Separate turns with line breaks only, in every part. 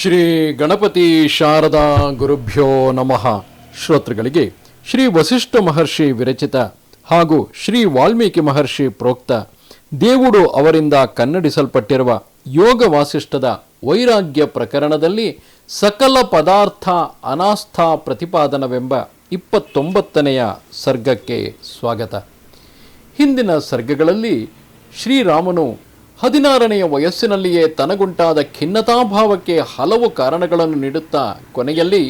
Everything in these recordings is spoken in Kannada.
ಶ್ರೀ ಗಣಪತಿ ಶಾರದಾ ಗುರುಭ್ಯೋ ನಮಃ. ಶ್ರೋತೃಗಳಿಗೆ ಶ್ರೀ ವಸಿಷ್ಠ ಮಹರ್ಷಿ ವಿರಚಿತ ಹಾಗೂ ಶ್ರೀ ವಾಲ್ಮೀಕಿ ಮಹರ್ಷಿ ಪ್ರೋಕ್ತ ದೇವುಡು ಅವರಿಂದ ಕನ್ನಡಿಸಲ್ಪಟ್ಟಿರುವ ಯೋಗ ವಾಸಿಷ್ಠದ ವೈರಾಗ್ಯ ಪ್ರಕರಣದಲ್ಲಿ ಸಕಲ ಪದಾರ್ಥ ಅನಾಸ್ಥಾ ಪ್ರತಿಪಾದನವೆಂಬ ಇಪ್ಪತ್ತೊಂಬತ್ತನೆಯ ಸರ್ಗಕ್ಕೆ ಸ್ವಾಗತ. ಹಿಂದಿನ ಸರ್ಗಗಳಲ್ಲಿ ಶ್ರೀರಾಮನು ಹದಿನಾರನೆಯ ವಯಸ್ಸಿನಲ್ಲಿಯೇ ತನಗುಂಟಾದ ಖಿನ್ನತಾಭಾವಕ್ಕೆ ಹಲವು ಕಾರಣಗಳನ್ನು ನೀಡುತ್ತಾ ಕೊನೆಯಲ್ಲಿ,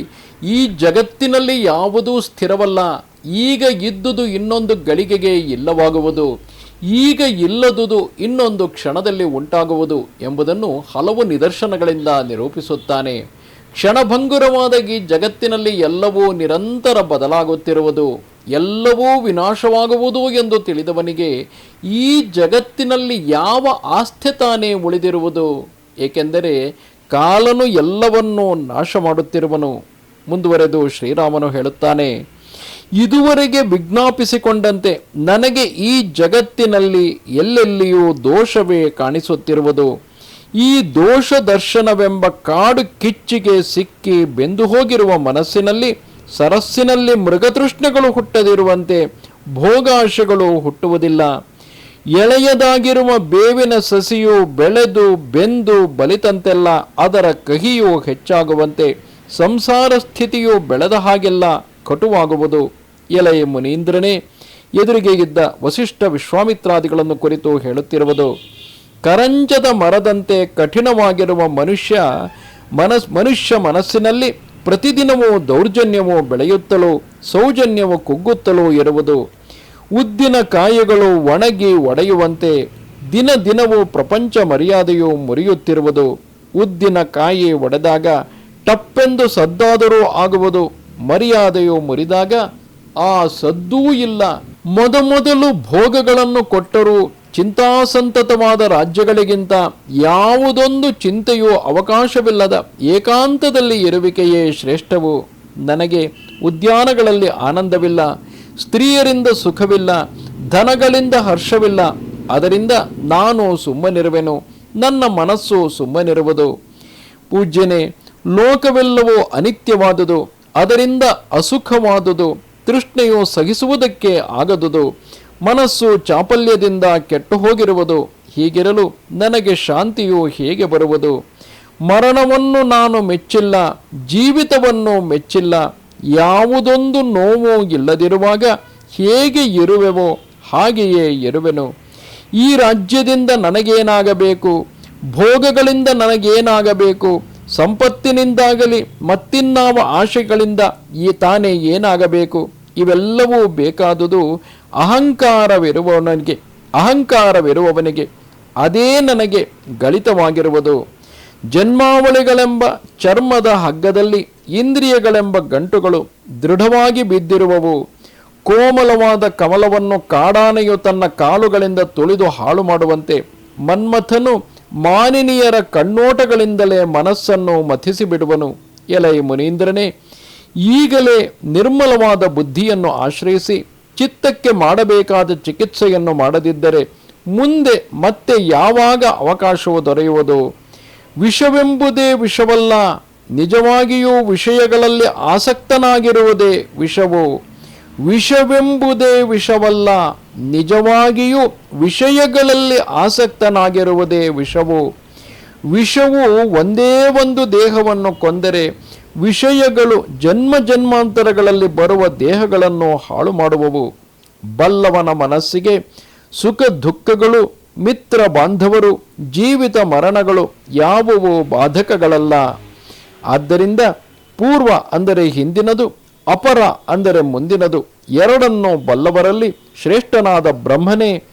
ಈ ಜಗತ್ತಿನಲ್ಲಿ ಯಾವುದೂ ಸ್ಥಿರವಲ್ಲ, ಈಗ ಇದ್ದುದು ಇನ್ನೊಂದು ಗಳಿಗೆಗೆ ಇಲ್ಲವಾಗುವುದು, ಈಗ ಇಲ್ಲದುದು ಇನ್ನೊಂದು ಕ್ಷಣದಲ್ಲಿ ಉಂಟಾಗುವುದು ಎಂಬುದನ್ನು ಹಲವು ನಿದರ್ಶನಗಳಿಂದ ನಿರೂಪಿಸುತ್ತಾನೆ. ಕ್ಷಣಭಂಗುರವಾದ ಈ ಜಗತ್ತಿನಲ್ಲಿ ಎಲ್ಲವೂ ನಿರಂತರ ಬದಲಾಗುತ್ತಿರುವುದು. ಎಲ್ಲವೂ ವಿನಾಶವಾಗುವುದು ಎಂದು ತಿಳಿದವನಿಗೆ ಈ ಜಗತ್ತಿನಲ್ಲಿ ಯಾವ ಆಸ್ಥೆ ತಾನೇ ಉಳಿದಿರುವುದು? ಏಕೆಂದರೆ ಕಾಲನು ಎಲ್ಲವನ್ನೂ ನಾಶ ಮಾಡುತ್ತಿರುವನು ಮುಂದುವರೆದು ಶ್ರೀರಾಮನು ಹೇಳುತ್ತಾನೆ, ಇದುವರೆಗೆ ವಿಜ್ಞಾಪಿಸಿಕೊಂಡಂತೆ ನನಗೆ ಈ ಜಗತ್ತಿನಲ್ಲಿ ಎಲ್ಲೆಲ್ಲಿಯೂ ದೋಷವೇ ಕಾಣಿಸುತ್ತಿರುವುದು. ಈ ದೋಷ ದರ್ಶನವೆಂಬ ಕಾಡು ಕಿಚ್ಚಿಗೆ ಸಿಕ್ಕಿ ಬೆಂದು ಹೋಗಿರುವ ಮನಸ್ಸಿನಲ್ಲಿ ಸರಸ್ಸಿನಲ್ಲಿ ಮೃಗತೃಷ್ಣಗಳು ಹುಟ್ಟದಿರುವಂತೆ ಭೋಗಾಶಗಳು ಹುಟ್ಟುವುದಿಲ್ಲ. ಎಳೆಯದಾಗಿರುವ ಬೇವಿನ ಸಸಿಯು ಬೆಳೆದು, ಬೆಂದು, ಬಲಿತಂತೆಲ್ಲ ಅದರ ಕಹಿಯು ಹೆಚ್ಚಾಗುವಂತೆ ಸಂಸಾರ ಸ್ಥಿತಿಯು ಬೆಳೆದ ಹಾಗೆಲ್ಲ ಕಟುವಾಗುವುದು. ಎಲೆಯ ಮುನೀಂದ್ರನೇ, ಎದುರಿಗೆ ಇದ್ದ ವಸಿಷ್ಠ ವಿಶ್ವಾಮಿತ್ರಾದಿಗಳನ್ನು ಕುರಿತು ಹೇಳುತ್ತಿರುವುದು. ಕರಂಜದ ಮರದಂತೆ ಕಠಿಣವಾಗಿರುವ ಮನುಷ್ಯ ಮನಸ್, ಮನುಷ್ಯ ಮನಸ್ಸಿನಲ್ಲಿ ಪ್ರತಿದಿನವೂ ದೌರ್ಜನ್ಯವೋ ಬೆಳೆಯುತ್ತಲೂ, ಸೌಜನ್ಯವು ಕುಗ್ಗುತ್ತಲೋ ಇರುವುದು. ಉದ್ದಿನ ಕಾಯಿಗಳು ಒಣಗಿ ಒಡೆಯುವಂತೆ ದಿನ ದಿನವೂ ಪ್ರಪಂಚ ಮರ್ಯಾದೆಯು ಮುರಿಯುತ್ತಿರುವುದು. ಉದ್ದಿನ ಕಾಯಿ ಒಡೆದಾಗ ಟಪ್ಪೆಂದು ಸದ್ದಾದರೂ ಆಗುವುದು. ಮರ್ಯಾದೆಯು ಮುರಿದಾಗ ಆ ಸದ್ದೂ ಇಲ್ಲ. ಮೊದಮೊದಲು ಭೋಗಗಳನ್ನು ಕೊಟ್ಟರೂ ಚಿಂತಾಸಂತತವಾದ ರಾಜ್ಯಗಳಿಗಿಂತ ಯಾವುದೊಂದು ಚಿಂತೆಯೂ ಅವಕಾಶವಿಲ್ಲದ ಏಕಾಂತದಲ್ಲಿ ಇರುವಿಕೆಯೇ ಶ್ರೇಷ್ಠವು. ನನಗೆ ಉದ್ಯಾನಗಳಲ್ಲಿ ಆನಂದವಿಲ್ಲ, ಸ್ತ್ರೀಯರಿಂದ ಸುಖವಿಲ್ಲ, ಧನಗಳಿಂದ ಹರ್ಷವಿಲ್ಲ. ಅದರಿಂದ ನಾನು ಸುಮ್ಮನಿರುವೆನು, ನನ್ನ ಮನಸ್ಸು ಸುಮ್ಮನಿರುವುದು. ಪೂಜ್ಯನೆ, ಲೋಕವೆಲ್ಲವೂ ಅನಿತ್ಯವಾದುದು, ಅದರಿಂದ ಅಸುಖವಾದುದು, ತೃಷ್ಣೆಯು ಸಹಿಸುವುದಕ್ಕೆ ಆಗದುದು. ಮನಸ್ಸು ಚಾಪಲ್ಯದಿಂದ ಕೆಟ್ಟು ಹೋಗಿರುವುದು ಹೀಗಿರಲು ನನಗೆ ಶಾಂತಿಯು ಹೇಗೆ ಬರುವುದು? ಮರಣವನ್ನು ನಾನು ಮೆಚ್ಚಿಲ್ಲ, ಜೀವಿತವನ್ನು ಮೆಚ್ಚಿಲ್ಲ, ಯಾವುದೊಂದು ನೋವು ಇಲ್ಲದಿರುವಾಗ ಹೇಗೆ ಇರುವೆವೋ ಹಾಗೆಯೇ ಇರುವೆನು. ಈ ರಾಜ್ಯದಿಂದ ನನಗೇನಾಗಬೇಕು? ಭೋಗಗಳಿಂದ ನನಗೇನಾಗಬೇಕು? ಸಂಪತ್ತಿನಿಂದಾಗಲಿ ಮತ್ತಿನ್ನಾವ ಆಶೆಗಳಿಂದ ಈ ತಾನೇ ಏನಾಗಬೇಕು? ಇವೆಲ್ಲವೂ ಬೇಕಾದುದು ಅಹಂಕಾರವಿರುವವನಿಗೆ ಅಹಂಕಾರವಿರುವವನಿಗೆ ಅದೇ ನನಗೆ ಗಳಿತವಾಗಿರುವುದು. ಜನ್ಮಾವಳಿಗಳೆಂಬ ಚರ್ಮದ ಹಗ್ಗದಲ್ಲಿ ಇಂದ್ರಿಯಗಳೆಂಬ ಗಂಟುಗಳು ದೃಢವಾಗಿ ಬಿದ್ದಿರುವವು. ಕೋಮಲವಾದ ಕಮಲವನ್ನು ಕಾಡಾನೆಯು ತನ್ನ ಕಾಲುಗಳಿಂದ ತುಳಿದು ಹಾಳು ಮಾಡುವಂತೆ ಮನ್ಮಥನು ಮಾನಿನಿಯರ ಕಣ್ಣೋಟಗಳಿಂದಲೇ ಮನಸ್ಸನ್ನು ಮಥಿಸಿ ಬಿಡುವನು ಎಲೈ ಮುನೀಂದ್ರನೇ, ಈಗಲೇ ನಿರ್ಮಲವಾದ ಬುದ್ಧಿಯನ್ನು ಆಶ್ರಯಿಸಿ ಚಿತ್ತಕ್ಕೆ ಮಾಡಬೇಕಾದ ಚಿಕಿತ್ಸೆಯನ್ನು ಮಾಡದಿದ್ದರೆ ಮುಂದೆ ಮತ್ತೆ ಯಾವಾಗ ಅವಕಾಶವು ದೊರೆಯುವುದು? ವಿಷವೆಂಬುದೇ ವಿಷವಲ್ಲ, ನಿಜವಾಗಿಯೂ ವಿಷಯಗಳಲ್ಲಿ ಆಸಕ್ತನಾಗಿರುವುದೇ ವಿಷವು. ವಿಷವೆಂಬುದೇ ವಿಷವಲ್ಲ, ನಿಜವಾಗಿಯೂ ವಿಷಯಗಳಲ್ಲಿ ಆಸಕ್ತನಾಗಿರುವುದೇ ವಿಷವು. ವಿಷವು ಒಂದೇ ಒಂದು ದೇಹವನ್ನು ಕೊಂದರೆ ವಿಷಯಗಳು ಜನ್ಮ ಜನ್ಮಾಂತರಗಳಲ್ಲಿ ಬರುವ ದೇಹಗಳನ್ನು ಹಾಳು ಮಾಡುವವು. ಬಲ್ಲವನ ಮನಸ್ಸಿಗೆ ಸುಖ ದುಃಖಗಳು, ಮಿತ್ರ ಬಾಂಧವರು, ಜೀವಿತ ಮರಣಗಳು ಯಾವುವು ಬಾಧಕಗಳಲ್ಲ. ಆದ್ದರಿಂದ ಪೂರ್ವ ಅಂದರೆ ಹಿಂದಿನದು, ಅಪರ ಅಂದರೆ ಮುಂದಿನದು, ಎರಡನ್ನು ಬಲ್ಲವರಲ್ಲಿ ಶ್ರೇಷ್ಠನಾದ ಬ್ರಹ್ಮನೇ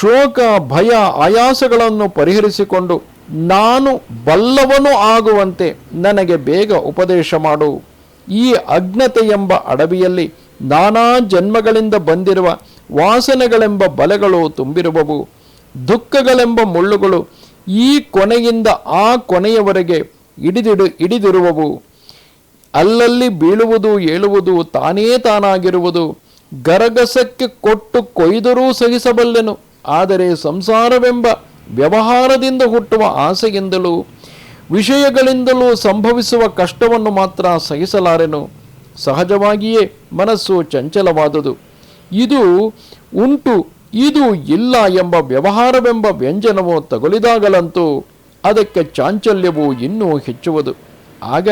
ಶೋಕ, ಭಯ, ಆಯಾಸಗಳನ್ನು ಪರಿಹರಿಸಿಕೊಂಡು ನಾನು ಬಲ್ಲವನು ಆಗುವಂತೆ ನನಗೆ ಬೇಗ ಉಪದೇಶ ಮಾಡು. ಈ ಅಜ್ಞತೆ ಎಂಬ ಅಡವಿಯಲ್ಲಿ ನಾನಾ ಜನ್ಮಗಳಿಂದ ಬಂದಿರುವ ವಾಸನೆಗಳೆಂಬ ಬಲೆಗಳು ತುಂಬಿರುವವು. ದುಃಖಗಳೆಂಬ ಮುಳ್ಳುಗಳು ಈ ಕೊನೆಯಿಂದ ಆ ಕೊನೆಯವರೆಗೆ ಹಿಡಿದಿಡು, ಹಿಡಿದಿರುವವು. ಅಲ್ಲಲ್ಲಿ ಬೀಳುವುದು, ಏಳುವುದು ತಾನೇ ತಾನಾಗಿರುವುದು. ಗರಗಸಕ್ಕೆ ಕೊಟ್ಟು ಕೊಯ್ದರೂ ಸಹಿಸಬಲ್ಲೆನು. ಆದರೆ ಸಂಸಾರವೆಂಬ ವ್ಯವಹಾರದಿಂದ ಹುಟ್ಟುವ ಆಸೆಯಿಂದಲೂ, ವಿಷಯಗಳಿಂದಲೂ ಸಂಭವಿಸುವ ಕಷ್ಟವನ್ನು ಮಾತ್ರ ಸಹಿಸಲಾರೆನು. ಸಹಜವಾಗಿಯೇ ಮನಸ್ಸು ಚಂಚಲವಾದುದು. ಇದು ಉಂಟು, ಇದು ಇಲ್ಲ ಎಂಬ ವ್ಯವಹಾರವೆಂಬ ವ್ಯಂಜನವು ತಗುಲಿದಾಗಲಂತೂ ಅದಕ್ಕೆ ಚಾಂಚಲ್ಯವು ಇನ್ನೂ ಹೆಚ್ಚುವುದು. ಆಗ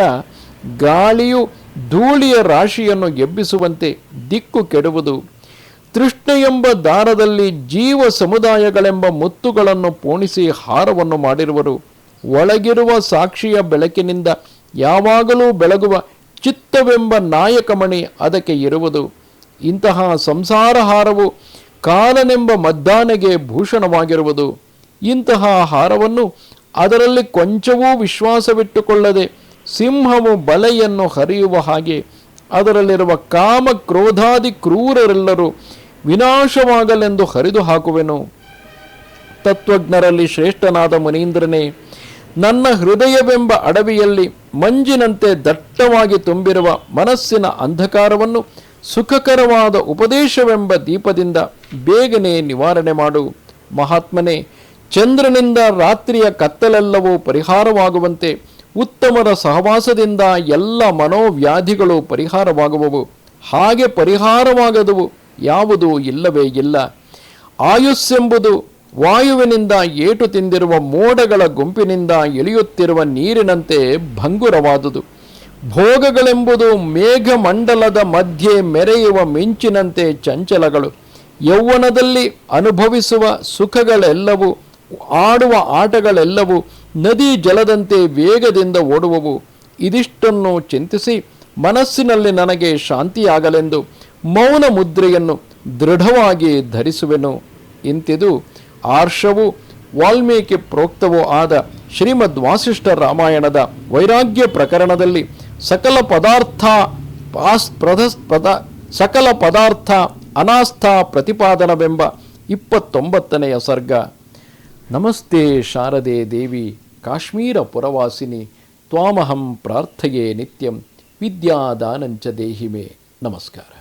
ಗಾಳಿಯು ಧೂಳಿಯ ರಾಶಿಯನ್ನು ಎಬ್ಬಿಸುವಂತೆ ದಿಕ್ಕು ಕೆಡುವುದು. ತೃಷ್ಣೆ ಎಂಬ ದಾರದಲ್ಲಿ ಜೀವ ಸಮುದಾಯಗಳೆಂಬ ಮುತ್ತುಗಳನ್ನು ಪೋಣಿಸಿ ಹಾರವನ್ನು ಮಾಡಿರುವರು. ಒಳಗಿರುವ ಸಾಕ್ಷಿಯ ಬೆಳಕಿನಿಂದ ಯಾವಾಗಲೂ ಬೆಳಗುವ ಚಿತ್ತವೆಂಬ ನಾಯಕಮಣಿ ಅದಕ್ಕೆ ಇರುವುದು. ಇಂತಹ ಸಂಸಾರ ಹಾರವು ಕಾಲನೆಂಬ ಮದ್ದಾನೆಗೆ ಭೂಷಣವಾಗಿರುವುದು. ಇಂತಹ ಹಾರವನ್ನು ಅದರಲ್ಲಿ ಕೊಂಚವೂ ವಿಶ್ವಾಸವಿಟ್ಟುಕೊಳ್ಳದೆ ಸಿಂಹವು ಬಲೆಯನ್ನು ಹರಿಯುವ ಹಾಗೆ ಅದರಲ್ಲಿರುವ ಕಾಮ ಕ್ರೋಧಾದಿ ಕ್ರೂರರೆಲ್ಲರೂ ವಿನಾಶವಾಗಲೆಂದು ಹರಿದು ಹಾಕುವೆನು ತತ್ವಜ್ಞರಲ್ಲಿ ಶ್ರೇಷ್ಠನಾದ ಮುನೀಂದ್ರನೇ, ನನ್ನ ಹೃದಯವೆಂಬ ಅಡವಿಯಲ್ಲಿ ಮಂಜಿನಂತೆ ದಟ್ಟವಾಗಿ ತುಂಬಿರುವ ಮನಸ್ಸಿನ ಅಂಧಕಾರವನ್ನು ಸುಖಕರವಾದ ಉಪದೇಶವೆಂಬ ದೀಪದಿಂದ ಬೇಗನೆ ನಿವಾರಣೆ ಮಾಡು. ಮಹಾತ್ಮನೇ, ಚಂದ್ರನಿಂದ ರಾತ್ರಿಯ ಕತ್ತಲೆಲ್ಲವೂ ಪರಿಹಾರವಾಗುವಂತೆ ಉತ್ತಮರ ಸಹವಾಸದಿಂದ ಎಲ್ಲ ಮನೋವ್ಯಾಧಿಗಳು ಪರಿಹಾರವಾಗುವವು. ಹಾಗೆ ಪರಿಹಾರವಾಗದುವು. ಯಾವುದೂ ಇಲ್ಲವೇ ಇಲ್ಲ. ಆಯುಸ್ಸೆಂಬುದು ವಾಯುವಿನಿಂದ ಏಟು ತಿಂದಿರುವ ಮೋಡಗಳ ಗುಂಪಿನಿಂದ ಇಳಿಯುತ್ತಿರುವ ನೀರಿನಂತೆ ಭಂಗುರವಾದುದು. ಭೋಗಗಳೆಂಬುದು ಮೇಘಮಂಡಲದ ಮಧ್ಯೆ ಮೆರೆಯುವ ಮಿಂಚಿನಂತೆ ಚಂಚಲಗಳು. ಯೌವನದಲ್ಲಿ ಅನುಭವಿಸುವ ಸುಖಗಳೆಲ್ಲವೂ, ಆಡುವ ಆಟಗಳೆಲ್ಲವೂ ನದಿ ಜಲದಂತೆ ವೇಗದಿಂದ ಓಡುವವು. ಇದಿಷ್ಟನ್ನು ಚಿಂತಿಸಿ ಮನಸ್ಸಿನಲ್ಲಿ ನನಗೆ ಶಾಂತಿಯಾಗಲೆಂದು ಮೌನ ಮುದ್ರೆಯನ್ನು ದೃಢವಾಗಿ ಧರಿಸುವೆನು. ಇಂತಿದು ಆರ್ಷವು ವಾಲ್ಮೀಕಿ ಪ್ರೋಕ್ತವೂ ಆದ ಶ್ರೀಮದ್ ವಾಸಿಷ್ಠ ರಾಮಾಯಣದ ವೈರಾಗ್ಯ ಪ್ರಕರಣದಲ್ಲಿ ಸಕಲ ಪದಾರ್ಥ ಪಾಸ್ ಪದ ಸಕಲ ಪದಾರ್ಥ ಅನಾಸ್ಥಾ ಪ್ರತಿಪಾದನವೆಂಬ ಇಪ್ಪತ್ತೊಂಬತ್ತನೆಯ ಸರ್ಗ. ನಮಸ್ತೆ ಶಾರದೆ ದೇವಿ, ಕಾಶ್ಮೀರ ಪುರವಾಸಿನಿ, ತ್ವಾಮಹಂ ಪ್ರಾರ್ಥೆಯೇ ನಿತ್ಯಂ, ವಿದ್ಯಾದಾನಂಚ ದೇಹಿಮೆ. ನಮಸ್ಕಾರ.